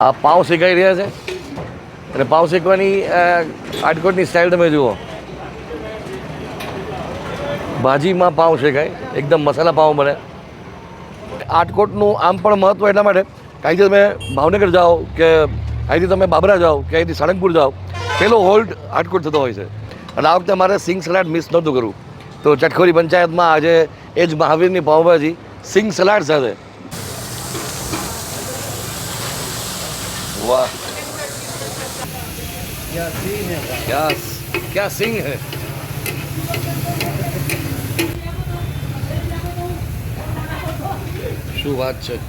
આ પાઉં શેકાઈ રહ્યા છે. અને પાઉં શેકવાની અ, આટકોટની સ્ટાઇલ તમે જુઓ. ભાજીમાં પાઉં શેકાય. એકદમ મસાલા પાઉં બને. આટકોટનું આમ પણ મહત્ત્વ એટલા માટે કે અહીંથી તમે ભાવનગર જાઓ કે અહીંથી તમે બાબરા જાઓ કે અહીંથી સાળંગપુર જાઓ પેલો હોલ્ટ આટકોટ થતો હોય છે. અને આ વખતે મારે સિંગ સલાડ મિસ નહોતું કરવું. તો ચટખોરી પંચાયતમાં આજે એ જ મહાવીરની પાઉંભાજી સિંગ સલાડ સાથે વાહ क्या क्या सिंह है શું વાત છે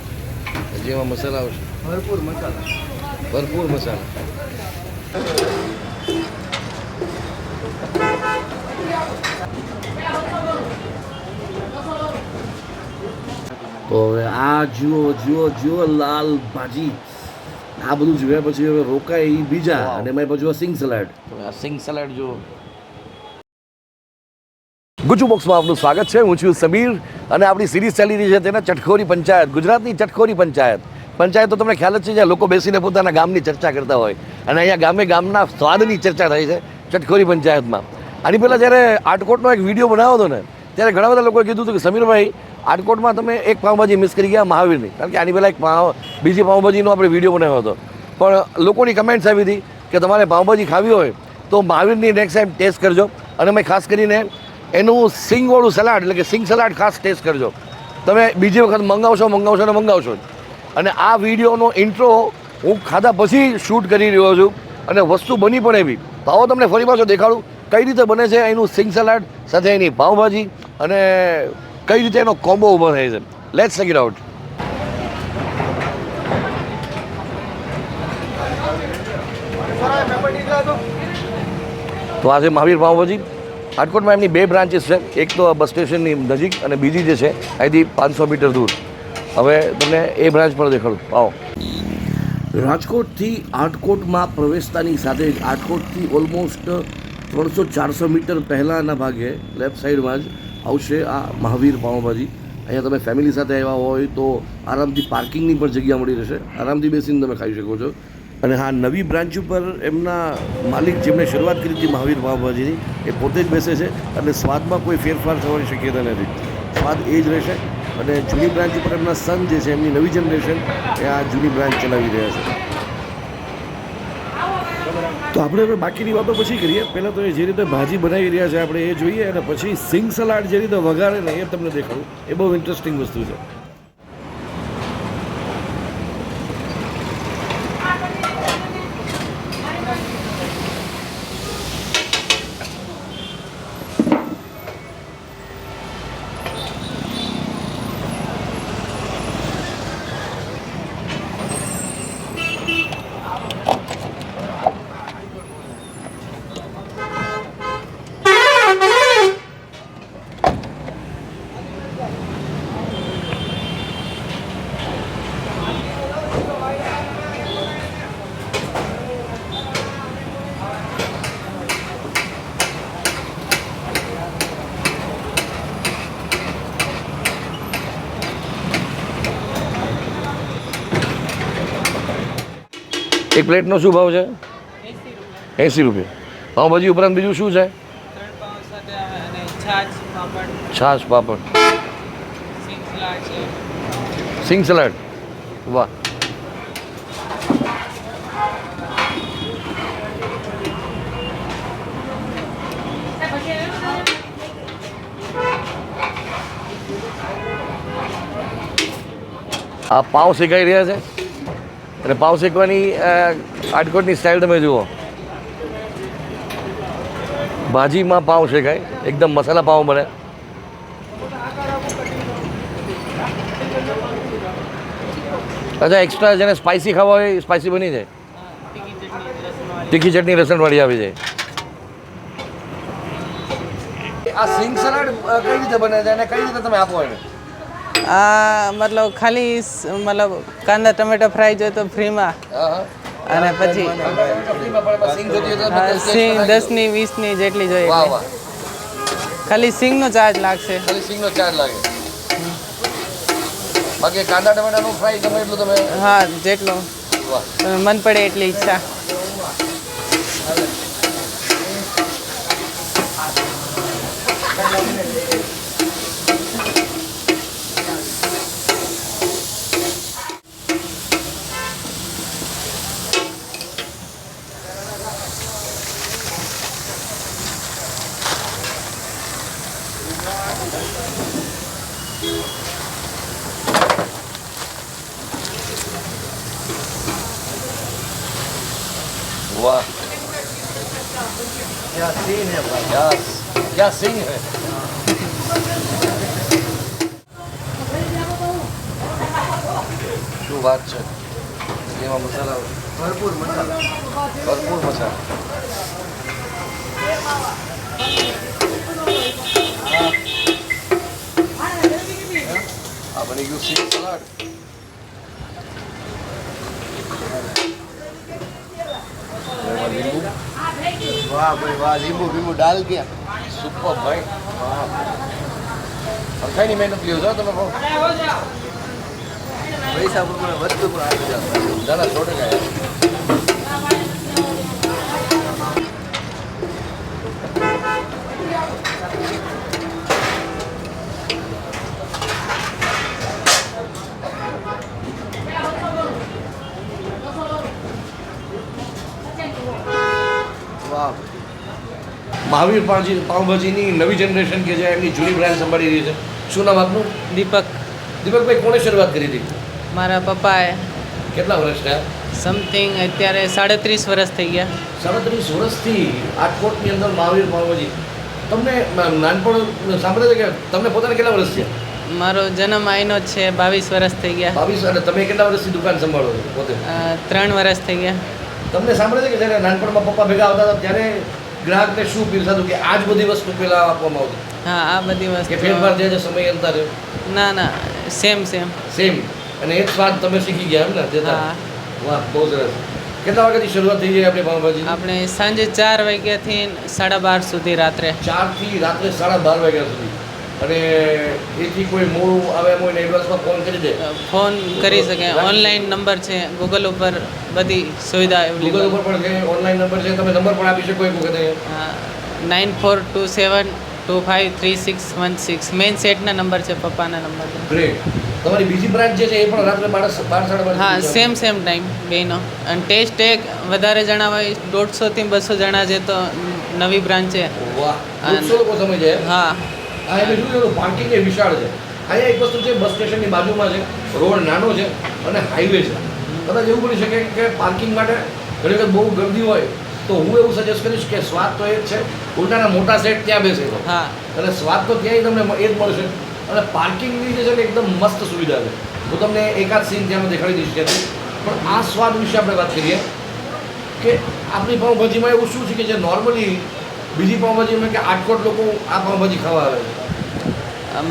હજી એમાં મસાલા આવશે ભરપૂર મસાલા ભરપૂર મસાલા તો હવે આ જુઓ જુઓ જુઓ લાલ ભાજી આ બધું જોયા પછી હવે રોકાય એ બીજા અને એમાં પછી સિંગ સલાડ. સિંગ સલાડ જો ગુજુ બોક્સમાં આપનું સ્વાગત છે. હું છું સમીર અને આપણી સિરીઝ ચાલી રહી છે તેના ચટખોરી પંચાયત ગુજરાતની ચટખોરી પંચાયત. પંચાયત તો તમને ખ્યાલ જ છે જ્યાં લોકો બેસીને પોતાના ગામની ચર્ચા કરતા હોય અને અહીંયા ગામે ગામના સ્વાદની ચર્ચા થાય છે ચટખોરી પંચાયતમાં. આની પહેલાં જ્યારે આટકોટનો એક વીડિયો બનાવ્યો હતો ને ત્યારે ઘણા બધા લોકોએ કીધું હતું કે સમીરભાઈ આટકોટમાં તમે એક પાઉંભાજી મિસ કરી ગયા, મહાવીરની. કારણ કે આની પહેલાં એક પાઉં, બીજી પાઉંભાજીનો આપણે વીડિયો બનાવ્યો હતો. પણ લોકોની કમેન્ટ્સ આવી હતી કે તમારે પાઉંભાજી ખાવી હોય તો મહાવીરની નેક્સ્ટ ટાઈમ ટેસ્ટ કરજો. અને મેં ખાસ કરીને એનું સિંગવાળું સલાડ, એટલે કે સિંગ સલાડ ખાસ ટેસ્ટ કરજો. તમે બીજી વખત મંગાવશો મંગાવશો ને મંગાવશો અને આ વિડીયોનો ઇન્ટ્રો હું ખાધા પછી શૂટ કરી રહ્યો છું. અને વસ્તુ બની પણ એવી. તો આવો તમને ફરી પાછો દેખાડું. કઈ રીતે બને છે એનું સિંગ સલાડ, સાથે એની પાઉંભાજી. અને કઈ રીતે એનો કોમ્બો ઊભો થાય છે? લેટ્સ ચેક ઇટ આઉટ તો આજે મહાવીર પાઉંભાજી રાજકોટમાં એમની બે બ્રાન્ચીસ છે. એક તો બસ સ્ટેશનની નજીક અને બીજી જે છે, અહીંથી પાંચસો મીટર દૂર. હવે તમને એ બ્રાન્ચ પર દેખાડું. આવો. રાજકોટથી આટકોટમાં પ્રવેશતાની સાથે જ આટકોટથી ઓલમોસ્ટ ત્રણસો ચારસો મીટર પહેલાંના ભાગે લેફ્ટ સાઈડમાં જ આવશે આ મહાવીર પાઉંભાજી. અહીંયા તમે ફેમિલી સાથે આવ્યા હોય તો આરામથી પાર્કિંગની પણ જગ્યા મળી રહેશે. આરામથી બેસીને તમે ખાઈ શકો છો. અને હા, નવી બ્રાન્ચ ઉપર એમના માલિક જેમણે શરૂઆત કરી હતી મહાવીર પાવભાજીની એ પોતે જ બેસે છે અને સ્વાદમાં કોઈ ફેરફાર થવાની શક્યતા નથી. સ્વાદ એ જ રહેશે અને જૂની બ્રાન્ચ ઉપર એમના સન જે છે, એમની નવી જનરેશન એ આ જૂની બ્રાન્ચ ચલાવી રહ્યા છે. આપણે હવે બાકીની વાતો પછી કરીએ. પહેલાં તો એ જે રીતે ભાજી બનાવી રહ્યા છે આપણે એ જોઈએ અને પછી સિંગ સલાડ જે રીતે વઘારે ને એ તમને દેખાડું. એ બહુ ઇન્ટરેસ્ટિંગ વસ્તુ છે. એક પ્લેટનો શું ભાવ છે? એંસી રૂપિયા. પાઉંભાજી ઉપરાંત બીજું શું છે? છાશ પાપડ. સિંગ સલાડ. વાહ. આ પાઉં શેકાઈ રહ્યા છે? અને પાઉં શેકવાની અ, આટકોટની સ્ટાઇલ તમે જુઓ. ભાજીમાં પાઉં શેકાય એકદમ મસાલા પાઉં બને. અચ્છા એક્સ્ટ્રા જેને સ્પાઇસી ખાવા હોય સ્પાઇસી બની જાય. તીખી ચટણી લસણવાળી આવી જાય. આ સિંગ સલાડ કઈ રીતે બને છે અને કઈ રીતે તમે આપો એને? આ મતલબ ખાલી મતલબ કાંદા ટમેટા ફ્રાય જોઈએ તો ફ્રીમાં. અને પછી સિંગ દસની વીસની જેટલી જોઈએ ખાલી સિંગનો ચાર્જ લાગશે. ખાલી સિંગનો ચાર્જ લાગે. બાકી કાંદા ટમેટાનું ફ્રાય ગમે એટલું તમે હા જેટલો. મન પડે એટલી ઈચ્છા. वाह क्या क्या सीन है શું વાત છે એમાં મસાલા ભરપૂર મસાલા ભરપૂર મસાલા આ બની ગયું સીન સલાડ વાહ ભાઈ વાહ લીંબુ બીંબુ ડાલ ગયા. સુપર ભાઈ વાહ. અખાઈની મહેનત લ્યો છો તમે પૈસા પ્રમાણે વધતું પણ આવી જાવ ધંધાના સો ટકા મહાવીર પાવજી પાઉંભાજીની નવી જનરેશન કે જે એમની જૂની બ્રાન્ડ સંભાળી રહી છે. શું નામ આપનું? દીપક. દીપકભાઈ કોણે શરૂઆત કરી હતી? મારા પપ્પાએ. કેટલા વર્ષ થયા? સમથિંગ અત્યારે સાડત્રીસ વર્ષ થઈ ગયા. સાડત્રીસ વર્ષથી આટકોટની અંદર મહાવીર પાઉંભાજી તમને નાનપણ સાંભળે છે કે તમને પોતાને કેટલા વર્ષ છે મારો જન્મ આઈનો જ છે બાવીસ વર્ષ થઈ ગયા. બાવીસ અને તમે કેટલા વર્ષથી દુકાન સંભાળો છો પોતે? ત્રણ વર્ષ થઈ ગયા. તમને સાંભળે છે કે જ્યારે નાનપણમાં પપ્પા ભેગા આવતા હતા ત્યારે ગ્રાહકને શું પીરસાતું કે આ જ બધી વસ્તુ પહેલાં આપવામાં આવતી? હા આ બધી કે ફેરફાર જે છે સમય અંતર? ના ના સેમ સેમ સેમ અને એ સ્વાદ તમે શીખી ગયા એમ ને જતા હા. વાહ બહુ સરસ. કેટલા વાગ્યાથી શરૂઆત થઈ જાય આપણે પાવભાજી આપણે સાંજે ચાર વાગ્યાથી સાડા બાર સુધી રાત્રે. ચારથી રાત્રે સાડા બાર વાગ્યા સુધી. અને એથી કોઈ મોડું આવે એમ હોય એડવાન્સમાં ફોન કરી દે. ફોન કરી શકે. ઓનલાઈન નંબર છે. ગૂગલ ઉપર બધી સુવિધા ગૂગલ ઉપર પણ છે ઓનલાઈન નંબર છે. તમે નંબર પણ આપી શકો એક વખતે nine four two seven two five three six one six main સેટના નંબર છે પપ્પાના નંબર ગ્રેટ તમારી બીજી બ્રાન્ચ જે છે એ પણ રાત્રે બાર સાડા હા સેમ સેમ ટાઈમ બેનો અને ટેસ્ટ એક વધારે જણા હોય દોઢસોથી બસો જણા છે તો નવી બ્રાન્ચ છે. વાહ. લોકો સમય છે? હા. આ એટલે શું છે પાર્કિંગ એ વિશાળ છે. અહીંયા એક વસ્તુ છે બસ સ્ટેશનની બાજુમાં છે રોડ નાનો છે અને હાઈવે છે. કદાચ એવું બની શકે કે પાર્કિંગ માટે ઘણી વખત બહુ ગર્દી હોય તો હું એવું સજેસ્ટ કરીશ કે સ્વાદ તો એ જ છે ઉલટાના મોટા સેટ ત્યાં બેસે તો. હા. અને સ્વાદ તો ત્યાંય તમને એ જ મળશે. અને પાર્કિંગની જે છે ને એકદમ મસ્ત સુવિધા છે. હું તમને એકાદ સીન ત્યાં દેખાડી દઈશ કે પણ આ સ્વાદ વિશે આપણે વાત કરીએ કે આપણી પાઉંભાજીમાં એવું શું છે કે જે નોર્મલી બીજી પાઉંભાજીમાં કે આટકોટ લોકો આ પાઉંભાજી ખાવા આવે છે.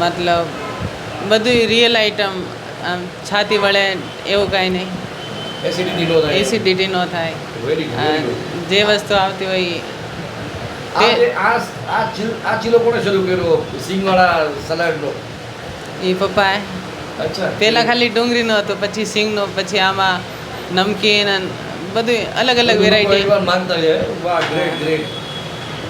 મતલબ બધું રિયલ આઈટમ આમ છાતી વળે એવું કાંઈ નહીં. એસિડિટી નો થાય. જે વસ્તુ આવતી હોય આ ચીલો કોણે શરૂ કર્યો? સિંગવાળા સલાડનો. એ અચ્છા. પહેલાં ખાલી ડુંગળીનો હતો પછી સિંગનો પછી આમાં નમકીન બધું અલગ અલગ વેરાયટી માનતા છે. વાહ ગ્રેટ ગ્રેટ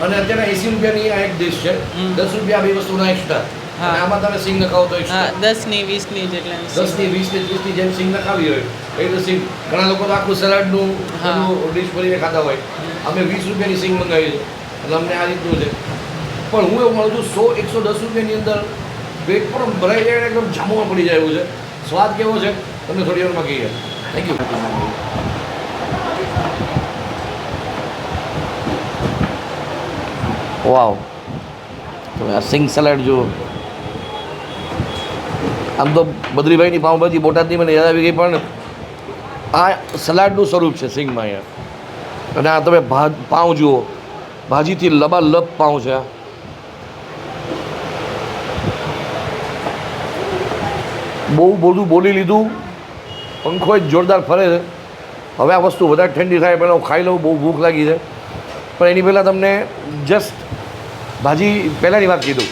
અને અત્યારે એસી રૂપિયાની આ એક ડિશ છે. દસ રૂપિયા બે વસ્તુના એક્સ્ટ્રા હા. આમાં તમે સિંગ નખાવો તો હા દસની વીસની જેટલા દસની વીસની ત્રીસની જેમ સિંગ નખાવી હોય એ તો સિંગ. ઘણા લોકો તો આખું સલાડનું હા. ડિશ ભરીને ખાતા હોય. અમે વીસ રૂપિયાની સિંગ મંગાવી છે. અને અમને આ રીતનું છે. પણ હું એવું માનું છું સો એકસો દસ રૂપિયાની અંદર પેટ પણ ભરાઈ જાય એકદમ જામુમાં પડી જાય એવું છે. સ્વાદ કેવો છે? તમને થોડી વારમાં કહીએ. થેન્ક યુ વાવ તમે આ સિંગ સલાડ જુઓ. આમ તો બદ્રીભાઈની પાઉંભાજી બોટાદની મને યાદ આવી ગઈ, પણ આ સલાડનું સ્વરૂપ છે સિંગમાં અહીંયા. અને આ તમે ભા, પાઉં જુઓ. ભાજીથી લબાલબ પાઉં છે બહુ બધું બોલી લીધું. પંખો જ જોરદાર ફરે છે. હવે આ વસ્તુ વધારે ઠંડી થાય પહેલાં હું ખાઈ લઉં, બહુ ભૂખ લાગી છે. પણ એની પહેલાં તમને જસ્ટ ભાજી પહેલાંની વાત કીધું.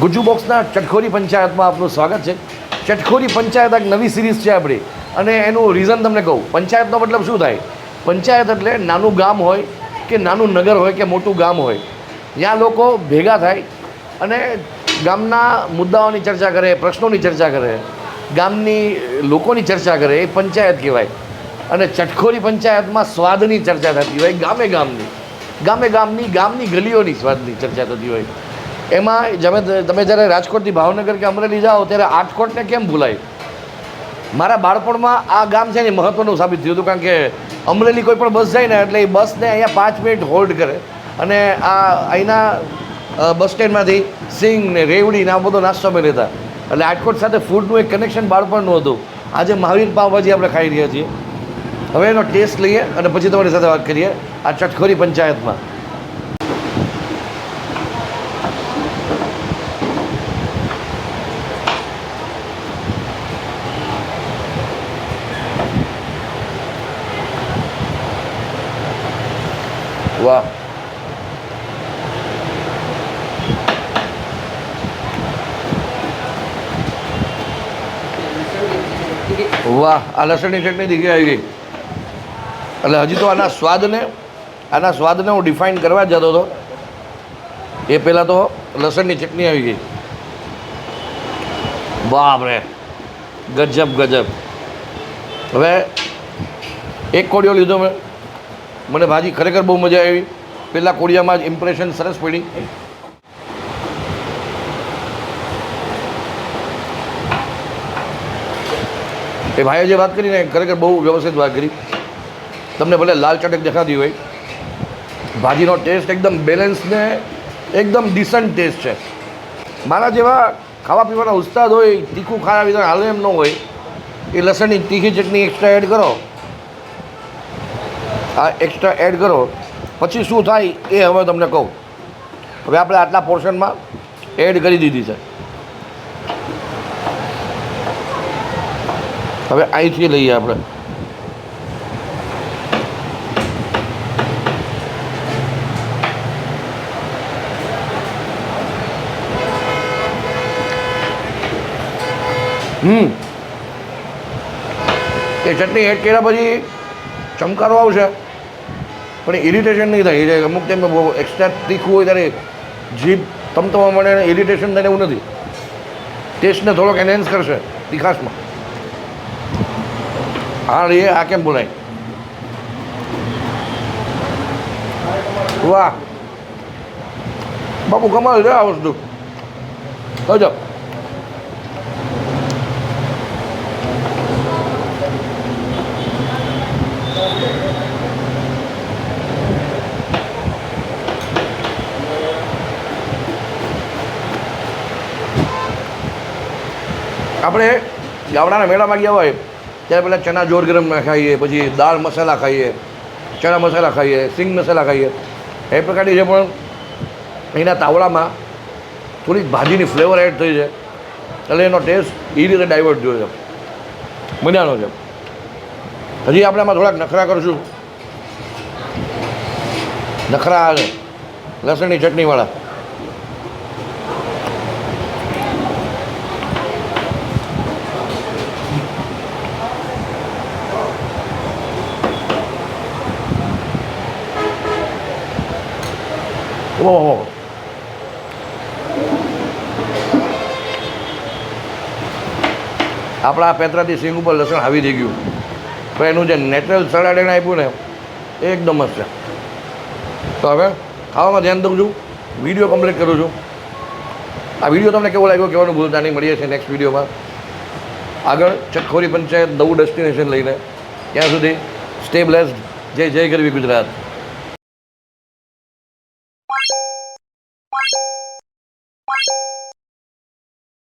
ગુજ્જુ બોક્સના ચટખોરી પંચાયતમાં આપનું સ્વાગત છે. ચટખોરી પંચાયત એક નવી સિરીઝ છે આપણી. અને એનું રીઝન તમને કહું. પંચાયતનો મતલબ શું થાય? પંચાયત એટલે નાનું ગામ હોય કે નાનું નગર હોય કે મોટું ગામ હોય. ત્યાં લોકો ભેગા થાય અને ગામના મુદ્દાઓની ચર્ચા કરે, પ્રશ્નોની ચર્ચા કરે, ગામની લોકોની ચર્ચા કરે, એ પંચાયત કહેવાય. અને ચટખોરી પંચાયતમાં સ્વાદની ચર્ચા થતી હોય ગામે ગામની. ગામે ગામની ગામની ગલીઓની સ્વાદની ચર્ચા થતી હોય. એમાં જમે તમે જ્યારે રાજકોટથી ભાવનગર કે અમરેલી જાઓ, ત્યારે આટકોટને કેમ ભૂલાય? મારા બાળપણમાં આ ગામ છે ને મહત્ત્વનું સાબિત થયું હતું, કારણ કે અમરેલી કોઈ પણ બસ જાય ને, એટલે એ બસને અહીંયા પાંચ મિનિટ હોલ્ડ કરે. અને આ અહીંના બસ સ્ટેન્ડમાંથી સિંગ ને રેવડી ને આ બધો નાસ્તો અમે લેતા. એટલે આટકોટ સાથે ફૂડનું એક કનેક્શન બાળપણનું હતું. આજે મહાવીર પાવભાજી આપણે ખાઈ રહ્યા છીએ. હવે એનો ટેસ્ટ લઈએ અને પછી તમારી સાથે વાત કરીએ આ ચટખોરી પંચાયતમાં. વાહ વાહ આ લસણની ચટણી દીકરી આવી ગઈ. એટલે હજી તો આના સ્વાદને આના સ્વાદને હું ડિફાઇન કરવા જતો હતો. એ પહેલાં તો લસણની ચટણી આવી ગઈ. બાપરે. ગજબ ગજબ. હવે એક કોડિયો લીધો મેં. મને ભાજી ખરેખર બહુ મજા આવી. પહેલાં કોડિયામાં જ ઇમ્પ્રેશન સરસ પડી. એ ભાઈએ જે વાત કરીને ખરેખર બહુ વ્યવસ્થિત વાત કરી. તમને ભલે લાલ ચટક દેખાતી હોય. ભાજીનો ટેસ્ટ એકદમ બેલેન્સ ને એકદમ ડિસન્ટ ટેસ્ટ છે. મારા જેવા ખાવા પીવાના ઉસ્તાદ હોય, તીખું ખાવા પીવા હાલે એમ ન હોય, એ લસણની તીખી ચટણી એક્સ્ટ્રા એડ કરો. આ એક્સ્ટ્રા એડ કરો. પછી શું થાય એ હવે તમને કહું. હવે આપણે આટલા પોર્શનમાં એડ કરી દીધી છે. હવે અહીંથી લઈએ આપણે. હમ. એ ચટણી એડ કર્યા પછી ચમકારો આવશે. પણ ઇરિટેશન નહીં થાય. એ અમુક ટાઈમે બહુ એક્સ્ટ્રા તીખું હોય ત્યારે જીભ તમતમવા મળે ઇરિટેશન થાય એવું નથી. ટેસ્ટને થોડોક એનહેન્સ કરશે તીખાશમાં. હા રે આ કેમ બોલાય? વાહ. બાપુ, કમાલ છે આ વસ્તુ. ગજબ આપણે ગામડાના મેળામાં ગયા હોય, ત્યારે પહેલાં ચણા જોર ગરમ ખાઈએ, પછી દાળ મસાલા ખાઈએ, ચણા મસાલા ખાઈએ, સિંગ મસાલા ખાઈએ. એ પ્રકારની જે પણ અહીંના તાવડામાં થોડીક ભાજીની ફ્લેવર એડ થઈ છે એટલે એનો ટેસ્ટ એ રીતે ડાયવર્ટ થયો છે. મજાનો છે. હજી આપણે આમાં થોડાક નખરા કરશું. નખરા લસણની ચટણીવાળા. ઓહો આપણા પેતરાથી સિંગ ઉપર લસણ આવી થઈ ગયું. પણ એનું જે નેચરલ સલાડ એને આપ્યું ને, એ એકદમ જ છે. તો હવે ખાવામાં ધ્યાન દઉં છું. વીડિયો કમ્પ્લીટ કરું છું. આ વીડિયો તમને કેવો લાગ્યો કહેવાનું ભૂલતા નહીં. મળીએ છીએ નેક્સ્ટ વિડીયોમાં. આગળ ચખોરી પંચાયત નવું ડેસ્ટિનેશન લઈને. ત્યાં સુધી સ્ટે બ્લેસ્ડ જય જય ગરવી ગુજરાત.